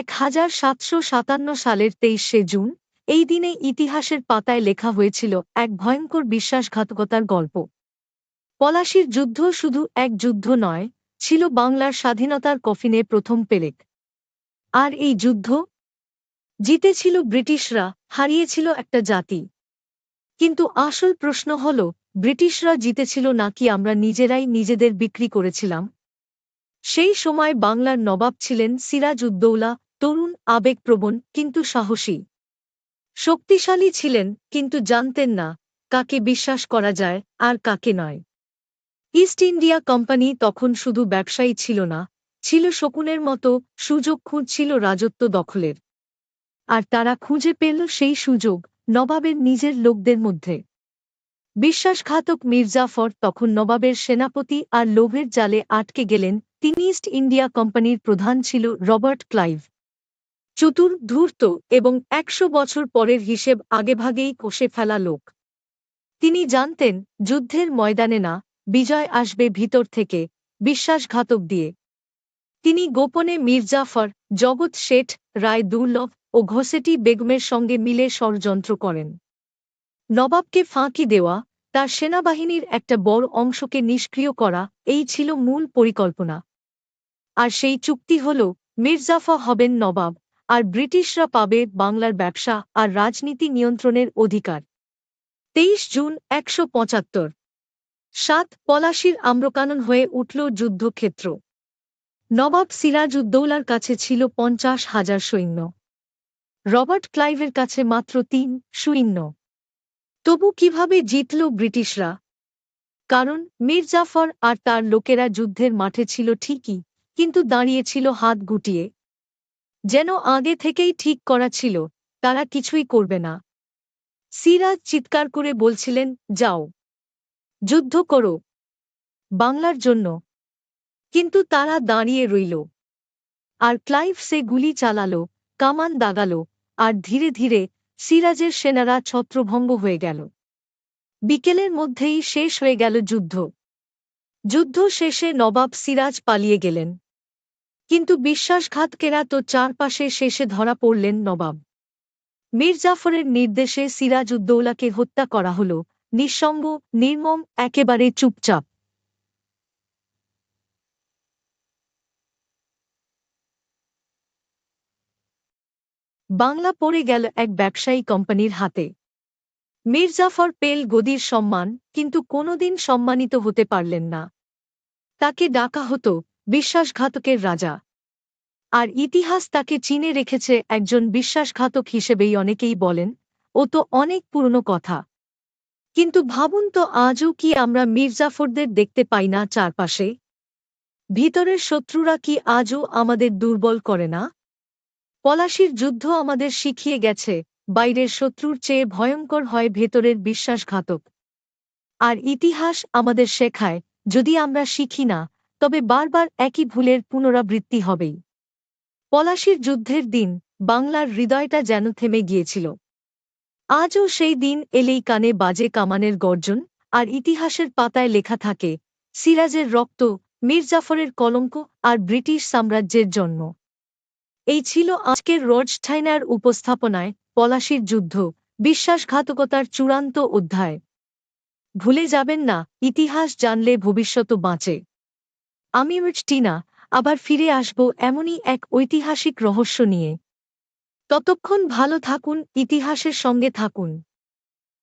এক হাজার সাতশো সাতান্ন সালের তেইশে জুন, এই দিনে ইতিহাসের পাতায় লেখা হয়েছিল এক ভয়ঙ্কর বিশ্বাসঘাতকতার গল্প। পলাশির যুদ্ধ শুধু এক যুদ্ধ নয়, ছিল বাংলার স্বাধীনতার কফিনে প্রথম পেরেক আর এই যুদ্ধ? জিতেছিল ব্রিটিশরা, হারিয়েছিল একটা জাতি। কিন্তু আসল প্রশ্ন হল, ব্রিটিশরা জিতেছিল নাকি আমরা নিজেরাই নিজেদের বিক্রি করেছিলাম? সেই সময় বাংলার নবাব ছিলেন সিরাজ উদ্দৌলা তরুণ, আবেগপ্রবণ, কিন্তু সাহসী। শক্তিশালী ছিলেন, কিন্তু জানতেন না, কাকে বিশ্বাস করা যায় আর কাকে নয়। ইস্ট ইন্ডিয়া কোম্পানি তখন শুধু ব্যবসায়ী ছিল না, ছিল শকুনের মতো, সুযোগ খুঁজছিল রাজত্ব দখলের। আর তারা খুঁজে পেল সেই সুযোগ, নবাবের নিজের লোকদের মধ্যে। বিশ্বাসঘাতক মির্জাফর তখন নবাবের সেনাপতি আর লোভের জালে আটকে গেলেন, তিনি ইস্ট ইন্ডিয়া কোম্পানির প্রধান ছিল রবার্ট ক্লাইভ। চতুর, ধূর্ত এবং একশো বছর পরের হিসেব আগেভাগেই কষে ফেলা লোক। তিনি জানতেন, যুদ্ধের ময়দানে না, বিজয় আসবে ভিতর থেকে, বিশ্বাসঘাতক দিয়ে। তিনি গোপনে মির্জাফর জগৎ শেঠ, রায় দুর্লভ ও ঘোষেটি বেগমের সঙ্গে মিলে ষড়যন্ত্র করেন। নবাবকে ফাঁকি দেওয়া, তার সেনাবাহিনীর একটা বড় অংশকে নিষ্ক্রিয় করা, এই ছিল মূল পরিকল্পনা। আর সেই চুক্তি হল মির্জাফা হবেন নবাব। আর ব্রিটিশরা পাবে বাংলার ব্যবসা আর রাজনীতি নিয়ন্ত্রণের অধিকার। তেইশ জুন একশো পঁচাত্তর। সাত পলাশির আম্রকানন হয়ে উঠল যুদ্ধক্ষেত্র। নবাব সিরাজ উদ্দৌলার কাছে ছিল পঞ্চাশ হাজার সৈন্য। রবার্ট ক্লাইভের কাছে মাত্র তিন সৈন্য। তবু কীভাবে জিতল ব্রিটিশরা? কারণ মির্জাফর আর তার লোকেরা যুদ্ধের মাঠে ছিল ঠিকই, কিন্তু দাঁড়িয়েছিল হাত গুটিয়ে। যেন আগে থেকেই ঠিক করা ছিল, তারা কিছুই করবে না। সিরাজ চিৎকার করে বলছিলেন, যাও। যুদ্ধ করো। বাংলার জন্য। কিন্তু তারা দাঁড়িয়ে রইল। আর ক্লাইভ সে গুলি চালাল, কামান দাগাল, আর ধীরে ধীরে সিরাজের সেনারা ছত্রভঙ্গ হয়ে গেল। বিকেলের মধ্যেই শেষ হয়ে গেল যুদ্ধ। যুদ্ধ শেষে নবাব সিরাজ পালিয়ে গেলেন। কিন্তু বিশ্বাসঘাতকেরা তো চারপাশে শেষে ধরা পড়লেন নবাব। মির্জাফরের নির্দেশে সিরাজ উদ্দৌলাকে হত্যা করা হল। নিঃসঙ্গ, নির্মম, একেবারে চুপচাপ। বাংলা পড়ে গেল এক ব্যবসায়ী কোম্পানির হাতে। মির্জাফর পেল গদির সম্মান, কিন্তু কোনোদিন সম্মানিত হতে পারলেন না। তাকে ডাকা হতো বিশ্বাসঘাতকের রাজা। আর ইতিহাস তাকে চিনে রেখেছে একজন বিশ্বাসঘাতক হিসেবেই অনেকেই বলেন, ও তো অনেক পুরনো কথা। কিন্তু ভাবুন তো আজও কি আমরা মির্জাফরদের দেখতে পাই না চারপাশে? ভিতরের শত্রুরা কি আজও আমাদের দুর্বল করে না? পলাশির যুদ্ধ আমাদের শিখিয়ে গেছে, বাইরের শত্রুর চেয়ে ভয়ঙ্কর হয় ভেতরের বিশ্বাসঘাতক। আর ইতিহাস আমাদের শেখায়, যদি আমরা শিখি না তবে বারবার একই ভুলের পুনরাবৃত্তি হবেই। পলাশির যুদ্ধের দিন বাংলার হৃদয়টা যেন থেমে গিয়েছিল। আজও সেই দিন এলেই কানে বাজে কামানের গর্জন, আর ইতিহাসের পাতায় লেখা থাকে, সিরাজের রক্ত মির্জাফরের কলঙ্ক, আর ব্রিটিশ সাম্রাজ্যের জন্ম। এই ছিল আজকের রডস্টাইনার উপস্থাপনায় পলাশির যুদ্ধ, বিশ্বাসঘাতকতার চূড়ান্ত অধ্যায়। ভুলে যাবেন না, ইতিহাস জানলে ভবিষ্যৎ বাঁচে। আমি টিনা, আবার ফিরে আসব এমনই এক ঐতিহাসিক রহস্য নিয়ে। ততক্ষণ ভালো থাকুন, ইতিহাসের সঙ্গে থাকুন।